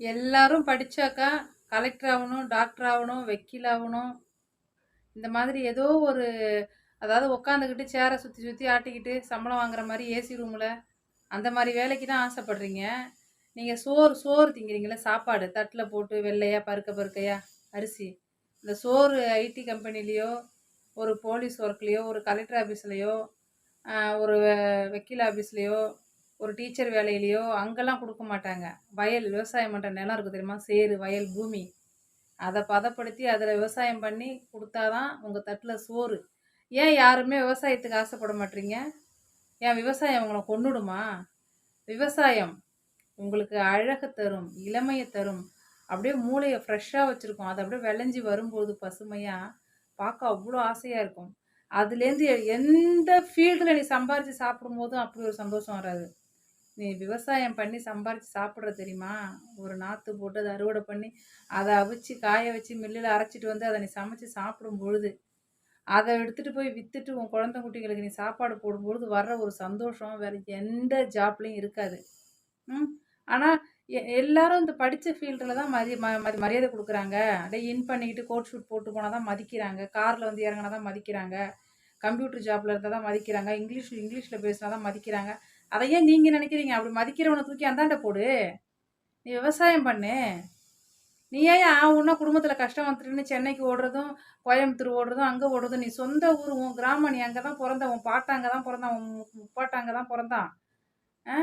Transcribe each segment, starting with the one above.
எல்லாரும் படிச்சாக்கா கலெக்டர் ஆகணும் டாக்டர் ஆகணும் வக்கீல் ஆகணும். இந்த மாதிரி ஏதோ ஒரு அதாவது உட்காந்துக்கிட்டு சேரை சுற்றி சுற்றி ஆட்டிக்கிட்டு சம்பளம் வாங்குற மாதிரி ஏசி ரூமில் அந்த மாதிரி வேலைக்கு தான் ஆசைப்படுறீங்க. நீங்கள் சோறு சோறு திங்கிறீங்களே சாப்பாடு தட்டில் போட்டு வெள்ளையா பருக்க பருக்கையா அரிசி. இந்த சோறு ஐடி கம்பெனிலேயோ ஒரு போலீஸ் ஒர்க்லேயோ ஒரு கலெக்டர் ஆஃபீஸ்லேயோ ஒரு வக்கீல் ஆஃபீஸ்லேயோ ஒரு டீச்சர் வேலையிலையோ அங்கெல்லாம் கொடுக்க மாட்டாங்க. வயல் விவசாயம் பண்ணுற நிலம் இருக்குது தெரியுமா? சேரு வயல் பூமி. அதை பதப்படுத்தி அதில் விவசாயம் பண்ணி கொடுத்தாதான் உங்கள் தட்டில் சோறு. ஏன் யாருமே விவசாயத்துக்கு ஆசைப்பட மாட்டீங்க? ஏன் விவசாயம் உங்களை கொண்டுடுமா விவசாயம் உங்களுக்கு அழகை தரும் இளமையை தரும். அப்படியே மூளையை ஃப்ரெஷ்ஷாக வச்சுருக்கோம். அது அப்படியே விளைஞ்சி வரும்போது பசுமையாக பார்க்க அவ்வளோ ஆசையாக இருக்கும். அதுலேருந்து எந்த ஃபீல்டில் நீ சம்பாரித்து சாப்பிடும்போதும் அப்படி ஒரு சந்தோஷம் வராது. நீ விவசாயம் பண்ணி சம்பாரித்து சாப்பிட்ற தெரியுமா? ஒரு நாற்று போட்டு அதை அறுவடை பண்ணி அதை அவிச்சு காய வச்சு மில்லில் அரைச்சிட்டு வந்து அதை நீ சமைச்சு சாப்பிடும் பொழுது அதை எடுத்துகிட்டு போய் விற்றுட்டு உன் குழந்தை குட்டிகளுக்கு நீ சாப்பாடு போடும்பொழுது வர்ற ஒரு சந்தோஷம் வேறு எந்த ஜாப்லேயும் இருக்காது. ம். ஆனால் எல்லாரும் இந்த படித்த ஃபீல்டில் தான் மதி ம மதி மரியாதை கொடுக்குறாங்க. அப்படியே இன் பண்ணிக்கிட்டு கோட் ஷூட் போட்டு போனால் தான் மதிக்கிறாங்க. காரில் வந்து இறங்கினா தான் மதிக்கிறாங்க. கம்ப்யூட்டர் ஜாப்பில் இருந்தால் தான் மதிக்கிறாங்க. இங்கிலீஷ் இங்கிலீஷில் பேசினா தான் மதிக்கிறாங்க. அதை ஏன் நீங்கள் நினைக்கிறீங்க. அப்படி மதிக்கிறவனை தூக்கி அந்தாண்ட போடு. நீ விவசாயம் பண்ணு. நீ ஏன் ஆகுன்னா குடும்பத்தில் கஷ்டம் வந்துட்டுன்னு சென்னைக்கு ஓடுறதும் கோயம்புத்தூர் ஓடுறதும் அங்கே ஓடுறதும் நீ சொந்த ஊர் உன் கிராமம் நீ அங்கே தான் பிறந்த உன் பாட்டை அங்கே தான் பிறந்தான் உன் முப்பாட்டை அங்கே தான் பிறந்தான். ஆ?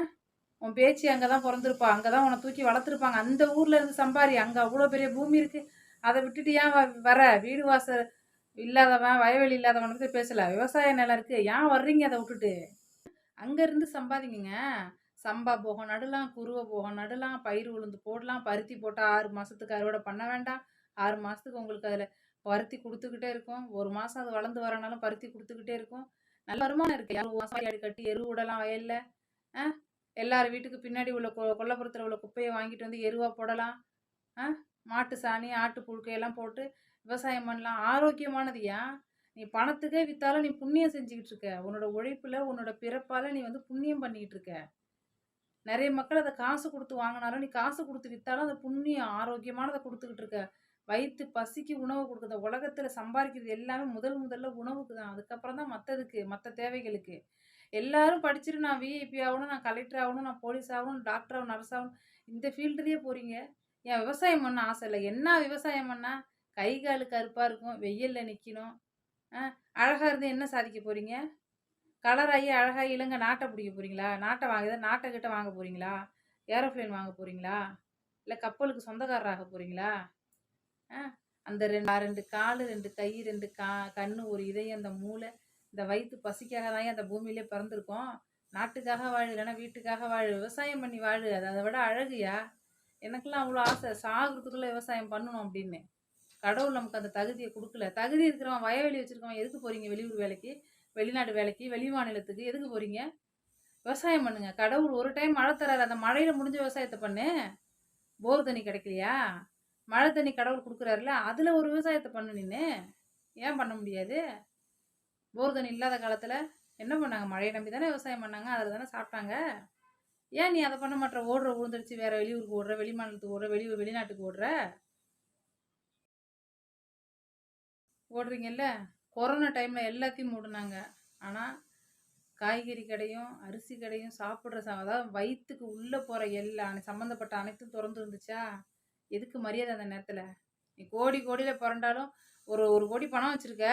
உன் பேச்சு அங்கே தான் பிறந்திருப்பா. அங்கே தான் உன்னை தூக்கி வளர்த்துருப்பாங்க. அந்த ஊரில் இருந்து சம்பாரி. அங்கே அவ்வளோ பெரிய பூமி இருக்குது அதை விட்டுட்டு ஏன் வ- வர? வீடு வாசல் இல்லாதவன் வயவெளி இல்லாதவன் பற்றி பேசல. விவசாய நிலம் இருக்குது ஏன் வர்றீங்க அதை விட்டுட்டு? அங்கேருந்து சம்பாதிங்க சம்பா போகம் நடலாம் குருவை போகும் நடலாம் பயிர் உளுந்து போடலாம் பருத்தி போட்டால் ஆறு மாதத்துக்கு அறுவடை பண்ண வேண்டாம். ஆறு மாதத்துக்கு உங்களுக்கு அதில் பருத்தி கொடுத்துக்கிட்டே இருக்கும். ஒரு மாதம் அது வளர்ந்து வரனாலும் பருத்தி கொடுத்துக்கிட்டே இருக்கும். நல்ல வருமானம் இருக்குது யாரும் மாதம் கட்டி எரு விடலாம் வயலில் ஆ? எல்லார் வீட்டுக்கு பின்னாடி உள்ள கொ கொல்லப்புறத்தில் உள்ள குப்பையை வாங்கிட்டு வந்து எருவாக போடலாம். ஆ? மாட்டு சாணி ஆட்டு புழுக்கையெல்லாம் போட்டு விவசாயம் பண்ணலாம். ஆரோக்கியமானதுயா நீ பணத்துக்கே விற்றாலும் நீ புண்ணியம் செஞ்சுக்கிட்டு இருக்க. உன்னோட உழைப்பில் உன்னோட பிறப்பால் நீ வந்து புண்ணியம் பண்ணிக்கிட்டு இருக்க. நிறைய மக்கள் அதை காசு கொடுத்து வாங்கினாலும் நீ காசு கொடுத்து விற்றாலும் அந்த புண்ணியம் ஆரோக்கியமானதை கொடுத்துக்கிட்டு இருக்க. வயிற்று பசிக்கு உணவு கொடுக்குற உலகத்தில் சம்பாதிக்கிறது எல்லாமே முதல் முதல்ல உணவுக்கு தான். அதுக்கப்புறம் தான் மற்றதுக்கு மற்ற தேவைகளுக்கு. எல்லாரும் படிச்சுட்டு நான் விஐபி ஆகணும் நான் கலெக்டர் ஆகணும் நான் போலீஸ் ஆகணும் டாக்டர் ஆகணும் நர்ஸ் ஆகணும். இந்த ஃபீல்டுலேயே போகிறீங்க என் விவசாயம் பண்ண ஆசை இல்லை. என்ன விவசாயம் பண்ணால் கை காலு கருப்பாக இருக்கும். வெயிலில் நிற்கணும் அழகாக இருந்து என்ன சாதிக்க போகிறீங்க கலராகி அழகாக இளங்க நாட்டை பிடிக்க போகிறீங்களா நாட்டை வாங்குத நாட்டை கிட்ட வாங்க போகிறீங்களா ஏரோப்ளைன் வாங்க போகிறீங்களா இல்லை கப்பலுக்கு சொந்தக்காரராக போகிறீங்களா ஆ அந்த ரெண்டு ரெண்டு கால் ரெண்டு கை ரெண்டு கா கண்ணு ஒரு இதயம் அந்த மூளை இந்த வயிற்று பசிக்காக தான் அந்த பூமியிலே பிறந்திருக்கோம். நாட்டுக்காக வாழு இல்லைன்னா வீட்டுக்காக வாழு விவசாயம் பண்ணி வாழு அதை விட அழகுயா? எனக்கெல்லாம் அவ்வளோ ஆசை. சாகிறதுக்குள்ளே விவசாயம் பண்ணணும் அப்படின்னு. கடவுள் நமக்கு அந்த தகுதியை கொடுக்கல. தகுதி இருக்கிறவன் வயவெளி வச்சுருக்கவன் எதுக்கு போகிறீங்க வெளியூர் வேலைக்கு வெளிநாடு வேலைக்கு வெளி மாநிலத்துக்கு எதுக்கு போகிறீங்க விவசாயம் பண்ணுங்க. கடவுள் ஒரு டைம் மழை தராரு. அந்த மழையில் முடிஞ்ச விவசாயத்தை பண்ணு. போர் தண்ணி கிடைக்கலையா? மழை தண்ணி கடவுள் கொடுக்குறாருல அதில் ஒரு விவசாயத்தை பண்ணு நின்று ஏன் பண்ண முடியாது? போர் தண்ணி இல்லாத காலத்தில் என்ன பண்ணாங்க? மழையை நம்பி தானே விவசாயம் பண்ணாங்க. அதில் தானே சாப்பிட்டாங்க. ஏன் நீ அதை பண்ண மாட்ட ஓடுற உழுந்துருச்சு வேற வெளியூருக்கு ஓடுற வெளி மாநிலத்துக்கு ஓடுற வெளியூர் வெளிநாட்டுக்கு ஓடுற? ஓடுறீங்கல்ல கொரோனா டைமில் எல்லாத்தையும் மூடினாங்க. ஆனால் காய்கறி கடையும் அரிசி கடையும் சாப்பிட்ற சா அதாவது வயிற்றுக்கு உள்ளே போகிற எல்லா சம்மந்தப்பட்ட அனைத்தும் திறந்து இருந்துச்சா? எதுக்கு மரியாதை அந்த நேரத்தில்? நீ கோடி கோடியில் பிறண்டாலும் ஒரு ஒரு கோடி பணம் வச்சுருக்க.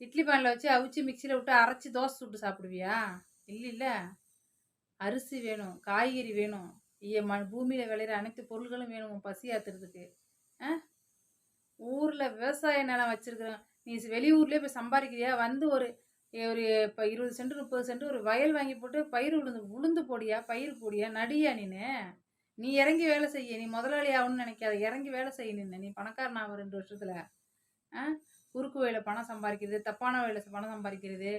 இட்லி பானில் வச்சு அவிச்சு மிக்சியில் விட்டு அரைச்சி தோசை சுட்டு சாப்பிடுவியா? இல்லை இல்லை. அரிசி வேணும் காய்கறி வேணும். இய ம பூமியில் விளையிற அனைத்து பொருள்களும் வேணும் பசி ஆத்துறதுக்கு ஆ? ஊரில் விவசாய நிலம் வச்சுருக்குறேன் நீ வெளியூர்லேயே போய் சம்பாதிக்கிறியா? வந்து ஒரு ஒரு இப்போ இருபது சென்ட் முப்பது சென்ட் ஒரு வயல் வாங்கி போட்டு பயிர் உளுந்து உளுந்து போடியா? பயிர் போடியா? நடியா நீனு? நீ இறங்கி வேலை செய்ய. நீ முதலாளி ஆகணும்னு நினைக்காத. இறங்கி வேலை செய்ய நின்று நீ பணக்காரன் ஆகும் ரெண்டு வருஷத்தில். ஆ? குறுக்கு வயலில் பணம் சம்பாதிக்கிறது தப்பான வயலில் பணம் சம்பாதிக்கிறது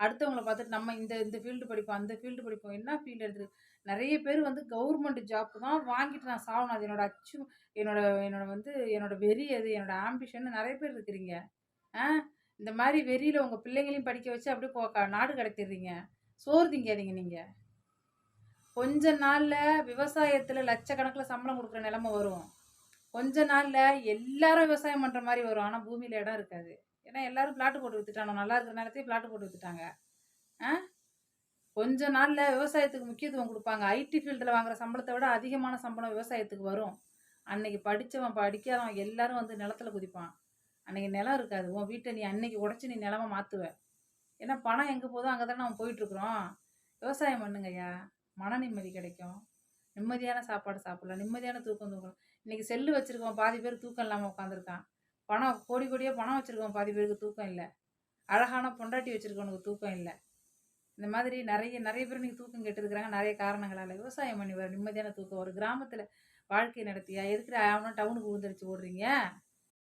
அடுத்தவங்கள பார்த்துட்டு நம்ம இந்த இந்த ஃபீல்டு படிப்போம் அந்த ஃபீல்டு படிப்போம். என்ன ஃபீல்டு எடுத்து? நிறைய பேர் வந்து கவர்மெண்ட் ஜாப் தான் வாங்கிட்டு நான் சாகணும். அது என்னோட அச்சு என்னோட என்னோட வந்து என்னோட வெறி அது என்னோட ஆம்பிஷன் நிறைய பேர் இருக்கிறீங்க. ஆ? இந்த மாதிரி வெறியில் உங்கள் பிள்ளைங்களையும் படிக்க வச்சு அப்படியே நாடு கடத்திடுறீங்க. சோறு திங்காதீங்க நீங்கள் கொஞ்ச நாளில் விவசாயத்தில் லட்சக்கணக்கில் சம்பளம் கொடுக்குற நிலமை வரும். கொஞ்ச நாளில் எல்லாரும் விவசாயம் பண்ணுற மாதிரி வரும். ஆனால் பூமியில் இடம் இருக்காது. ஏன்னா எல்லாரும் பிளாட்டு போட்டு வித்துட்டானோ நல்லா இருக்கிற நேரத்தையும் பிளாட் போட்டு வித்துட்டாங்க. ஆ? கொஞ்ச நாளில் விவசாயத்துக்கு முக்கியத்துவம் கொடுப்பாங்க. ஐடி ஃபீல்டில் வாங்குற சம்பளத்தை விட அதிகமான சம்பளம் விவசாயத்துக்கு வரும். அன்னைக்கு படித்தவன் படிக்காதவன் எல்லாரும் வந்து நிலத்துல குதிப்பான். அன்னைக்கு நிலம் இருக்காது. உன் வீட்டை நீ அன்னைக்கு உடச்சி நீ நிலமை மாற்றுவ ஏன்னா பணம் எங்கே போதோ அங்கே தானே நம்ம போயிட்டுருக்குறோம் விவசாயம் பண்ணுங்கய்யா. மன நிம்மதி கிடைக்கும். நிம்மதியான சாப்பாடு சாப்பிடலாம். நிம்மதியான தூக்கம் தூங்கலாம். இன்னைக்கு செல்லு வச்சுருக்கோம் பாதி பேர் தூக்கம் இல்லாமல் உட்காந்துருக்கான் பணம் கோடி கோடியாக பணம் வச்சுருக்கோம் பாதி பேருக்கு தூக்கம் இல்லை. அழகான பொண்டாட்டி வச்சுருக்கவனுக்கு தூக்கம் இல்லை. இந்த மாதிரி நிறைய நிறைய பேர் இன்னைக்கு தூக்கம் கெட்டுருக்குறாங்க. நிறைய காரணங்களால் விவசாயம் பண்ணி வர நிம்மதியான தூக்கம். ஒரு கிராமத்தில் வாழ்க்கை நடத்தியா? எதுக்குற அவனும் டவுனுக்கு ஊந்தரிச்சு ஓடுறீங்க?